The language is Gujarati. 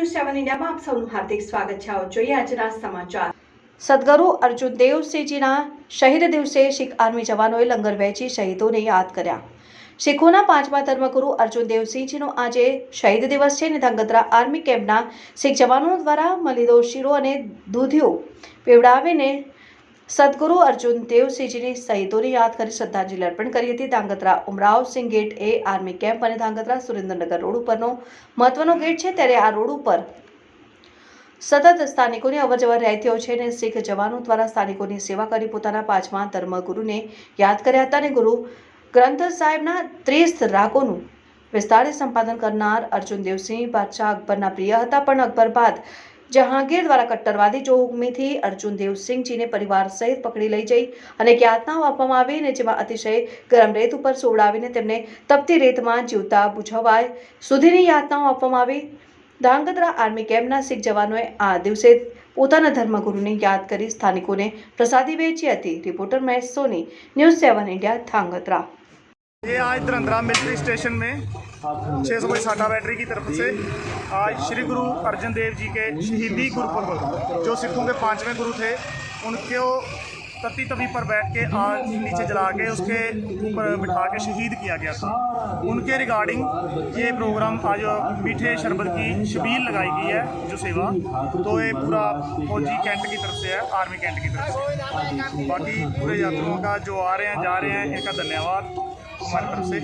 ઇન્ડિયામાં આપ સૌનું હાર્દિક સ્વાગત છે. આવો જોઈએ આજના સમાચાર. સદગુરુ અર્જુન દેવસિંહજીના શહીદ દિવસે શીખ આર્મી જવાનોએ લંગર વહેંચી શહીદોને યાદ કર્યા. શીખોના પાંચમા ધર્મગુરુ અર્જુન દેવસિંહજીનો આજે શહીદ દિવસ છે. અને ધાંગધ્રા આર્મી કેમ્પના શીખ જવાનો દ્વારા મલિદો શીરો અને દૂધિયો પીવડાવીને સદગુરુ અર્જુન દેવસિંહજીની શહીદોને યાદ કરી શ્રદ્ધાંજલિ અર્પણ કરી હતી. ધાંગધ્રા ઉમરાવ ગેટ એ આર્મી કેમ્પ અને ધાંગધ્રા સુરેન્દ્રનગર રોડ ઉપરનો મહત્વનો ગેટ છે. ત્યારે આ રોડ ઉપર સતત સ્થાનિકોની અવરજવર રહેતી હોય છે અને શીખ જવાનો દ્વારા સ્થાનિકોની સેવા કરી પોતાના પાંચમા ધર્મગુરુને યાદ કર્યા હતા અને ગુરુ ગ્રંથ સાહેબના ત્રીસ રાગોનું વિસ્તારે સંપાદન કરનાર અર્જુન દેવસિંહ, બાદશાહ અકબરના પ્રિય હતા. પણ અકબર બાદ જહાંગીર દ્વારા કટ્ટરવાદી જોગમીથી અર્જુન દેવસિંહજીને પરિવાર સહિત પકડી લઈ જઈ અને યાતનાઓ આપવામાં આવી અને જેમાં અતિશય ગરમ રેત ઉપર સોડાવીને તેમને તપતી રેતમાં જીવતા બુઝાવાય સુધીની યાતનાઓ આપવામાં આવી. ધાંગધ્રા આર્મી કેમ્પના શીખ જવાનોએ આ દિવસે પોતાના ધર્મગુરુને યાદ કરી સ્થાનિકોને પ્રસાદી વહેંચી હતી. Reporter Mahesh Soni, news seven India, Dhrangadhra. ये आज धरंधरा मिलिट्री स्टेशन में छः सौ साठा बैटरी की तरफ़ से आज श्री गुरु अर्जन देव जी के शहीदी गुरुपुरब जो सिखों के पाँचवें गुरु थे, उनको तत्ती तवी पर बैठ के आग नीचे जला के उसके ऊपर बिठा के शहीद किया गया था। उनके रिगार्डिंग ये प्रोग्राम आज मीठे शरबत की शबील लगाई गई है, जो सेवा तो ये पूरा फौजी कैंट की तरफ़ से है, आर्मी कैंट की तरफ़ से। बाकी पूरे यात्रियों का जो आ रहे हैं, जा रहे हैं, इनका धन्यवाद। કુમાર કરશે